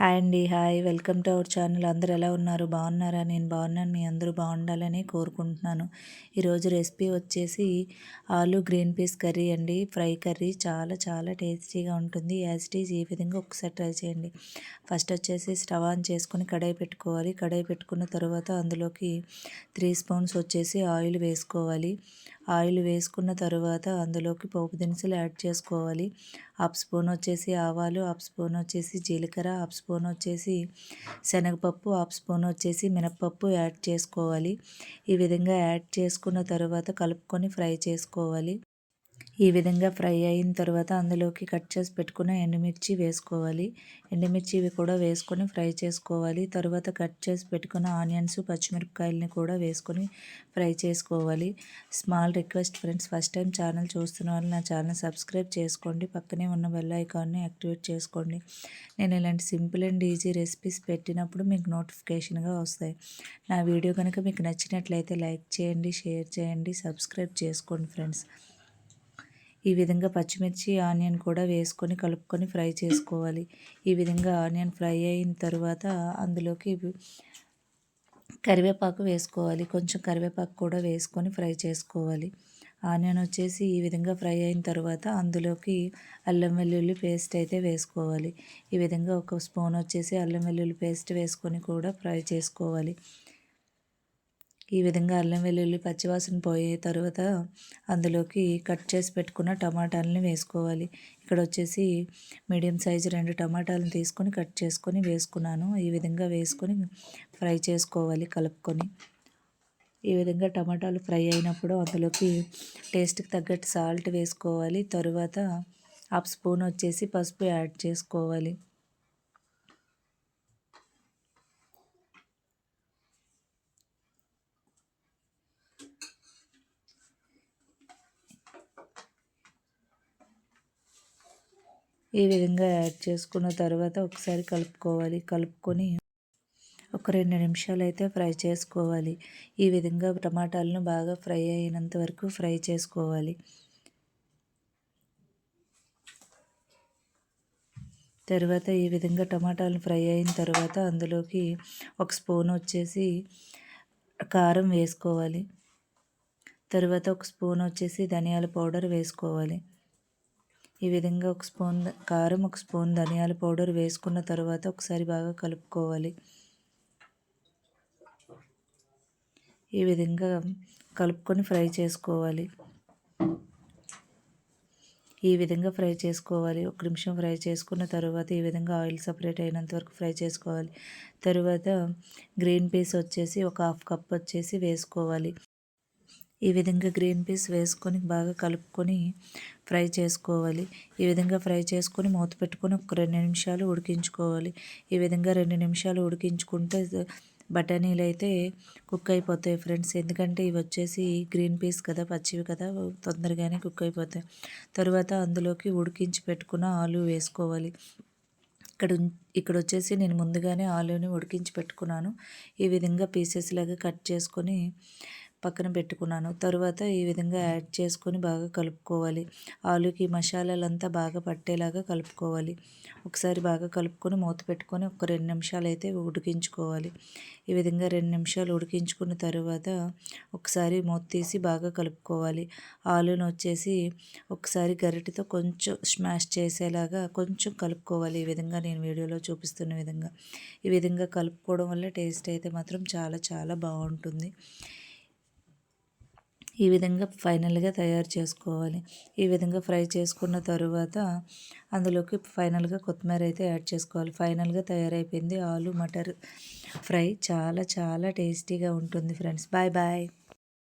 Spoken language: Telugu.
హాయ్ అండి hi. Welcome to our channel. అందరు ఎలా ఉన్నారు? బాగున్నారా? నేను బాగున్నాను. మీ అందరూ బాగుండాలని కోరుకుంటున్నాను. ఈరోజు రెసిపీ వచ్చేసి ఆలు గ్రీన్ పీస్ కర్రీ అండి. ఫ్రై కర్రీ చాలా చాలా టేస్టీగా ఉంటుంది. యాజ్ ఈ విధంగా ఒకసారి ట్రై చేయండి. ఫస్ట్ వచ్చేసి స్టవ్ ఆన్ చేసుకుని కడాయి పెట్టుకోవాలి. కడాయి పెట్టుకున్న తర్వాత అందులోకి త్రీ స్పూన్స్ వచ్చేసి ఆయిల్ వేసుకోవాలి. ఆయిల్ వేసుకున్న తర్వాత అందులోకి పోపు దినుసులు యాడ్ చేసుకోవాలి. హాఫ్ స్పూన్ వచ్చేసి ఆవాలు హాఫ్ స్పూన్ వచ్చేసి జీలకర్ర హాఫ్ స్పూన్ వచ్చేసి శనగపప్పు హాఫ్ స్పూన్ వచ్చేసి మినప్పప్పు యాడ్ చేసుకోవాలి. ఈ విధంగా యాడ్ చేసుకున్న తర్వాత కలుపుకొని ఫ్రై చేసుకోవాలి. ఈ విధంగా ఫ్రై అయిన తర్వాత అందులోకి కట్ చేసి పెట్టుకున్న ఎండుమిర్చి వేసుకోవాలి. ఎండుమిర్చి ఇవి కూడా వేసుకొని ఫ్రై చేసుకోవాలి. తర్వాత కట్ చేసి పెట్టుకున్న ఆనియన్స్ పచ్చిమిరపకాయలని కూడా వేసుకొని ఫ్రై చేసుకోవాలి. Small request friends first time channel చూస్తున్న వాళ్ళు నా ఛానల్ సబ్స్క్రైబ్ చేసుకోండి. పక్కనే ఉన్న బెల్ ఐకాన్ని యాక్టివేట్ చేసుకోండి. నేను ఇలాంటి సింపుల్ అండ్ ఈజీ రెసిపీస్ పెట్టినప్పుడు మీకు నోటిఫికేషన్గా వస్తాయి. నా వీడియో కనుక మీకు నచ్చినట్లయితే లైక్ చేయండి షేర్ చేయండి సబ్స్క్రైబ్ చేసుకోండి ఫ్రెండ్స్. ఈ విధంగా పచ్చిమిర్చి ఆనియన్ కూడా వేసుకొని కలుపుకొని ఫ్రై చేసుకోవాలి. ఈ విధంగా ఆనియన్ ఫ్రై అయిన తర్వాత అందులోకి కరివేపాకు వేసుకోవాలి. కొంచెం కరివేపాకు కూడా వేసుకొని ఫ్రై చేసుకోవాలి. ఆనియన్ వచ్చేసి ఈ విధంగా ఫ్రై అయిన తర్వాత అందులోకి అల్లం వెల్లుల్లి పేస్ట్ అయితే వేసుకోవాలి. ఈ విధంగా ఒక స్పూన్ వచ్చేసి అల్లం వెల్లుల్లి పేస్ట్ వేసుకొని కూడా ఫ్రై చేసుకోవాలి. ఈ విధంగా అల్లం వెల్లుల్లి పచ్చివాసన పోయే తర్వాత అందులోకి కట్ చేసి పెట్టుకున్న టమాటాలని వేసుకోవాలి. ఇక్కడ వచ్చేసి మీడియం సైజు రెండు టమాటాలను తీసుకొని కట్ చేసుకొని వేసుకున్నాను. ఈ విధంగా వేసుకొని ఫ్రై చేసుకోవాలి కలుపుకొని. ఈ విధంగా టమాటాలు ఫ్రై అయినప్పుడు అందులోకి టేస్ట్కి తగ్గట్టు సాల్ట్ వేసుకోవాలి. తరువాత హాఫ్ స్పూన్ వచ్చేసి పసుపు యాడ్ చేసుకోవాలి. ఈ విధంగా యాడ్ చేసుకున్న తర్వాత ఒకసారి కలుపుకోవాలి. కలుపుకొని ఒక రెండు నిమిషాలు అయితే ఫ్రై చేసుకోవాలి. ఈ విధంగా టమాటాలను బాగా ఫ్రై అయినంత వరకు ఫ్రై చేసుకోవాలి. తర్వాత ఈ విధంగా టమాటాలు ఫ్రై అయిన తర్వాత అందులోకి ఒక స్పూన్ వచ్చేసి కారం వేసుకోవాలి. తర్వాత ఒక స్పూన్ వచ్చేసి ధనియాల పౌడర్ వేసుకోవాలి. ఈ విధంగా ఒక స్పూన్ కారం ఒక స్పూన్ ధనియాల పౌడర్ వేసుకున్న తర్వాత ఒకసారి బాగా కలుపుకోవాలి. ఈ విధంగా కలుపుకొని ఫ్రై చేసుకోవాలి. ఈ విధంగా ఫ్రై చేసుకోవాలి. ఒక నిమిషం ఫ్రై చేసుకున్న తర్వాత ఈ విధంగా ఆయిల్ సపరేట్ అయినంత వరకు ఫ్రై చేసుకోవాలి. తర్వాత గ్రీన్ పీస్ వచ్చేసి ఒక హాఫ్ కప్ వచ్చేసి వేసుకోవాలి. ఈ విధంగా గ్రీన్ పీస్ వేసుకొని బాగా కలుపుకొని ఫ్రై చేసుకోవాలి. ఈ విధంగా ఫ్రై చేసుకొని మూత పెట్టుకొని ఒక రెండు నిమిషాలు ఉడికించుకోవాలి. ఈ విధంగా రెండు నిమిషాలు ఉడికించుకుంటే బఠానీలు అయితే కుక్ అయిపోతాయి ఫ్రెండ్స్. ఎందుకంటే ఇవి వచ్చేసి గ్రీన్ పీస్ కదా పచ్చివి కదా తొందరగానే కుక్ అయిపోతాయి. తర్వాత అందులోకి ఉడికించి పెట్టుకున్న ఆలు వేసుకోవాలి. ఇక్కడ ఇక్కడ వచ్చేసి నేను ముందుగానే ఆలుని ఉడికించి పెట్టుకున్నాను. ఈ విధంగా పీసెస్ లాగా కట్ చేసుకొని పక్కన పెట్టుకున్నాను. తరువాత ఈ విధంగా యాడ్ చేసుకొని బాగా కలుపుకోవాలి. ఆలుకి మసాలాలంతా బాగా పట్టేలాగా కలుపుకోవాలి. ఒకసారి బాగా కలుపుకొని మూత పెట్టుకొని ఒక రెండు నిమిషాలు అయితే ఉడికించుకోవాలి. ఈ విధంగా రెండు నిమిషాలు ఉడికించుకున్న తర్వాత ఒకసారి మూత తీసి బాగా కలుపుకోవాలి. ఆలును వచ్చేసి ఒకసారి గరిటెతో కొంచెం స్మాష్ చేసేలాగా కొంచెం కలుపుకోవాలి. ఈ విధంగా నేను వీడియోలో చూపిస్తున్న విధంగా. ఈ విధంగా కలుపుకోవడం వల్ల టేస్ట్ అయితే మాత్రం చాలా చాలా బాగుంటుంది. ఈ విధంగా ఫైనల్గా తయారు చేసుకోవాలి. ఈ విధంగా ఫ్రై చేసుకున్న తరువాత అందులోకి ఫైనల్గా కొత్తిమీర అయితే యాడ్ చేసుకోవాలి. ఫైనల్గా తయారైపోయింది ఆలు మటర్ ఫ్రై. చాలా చాలా టేస్టీగా ఉంటుంది ఫ్రెండ్స్. Bye bye.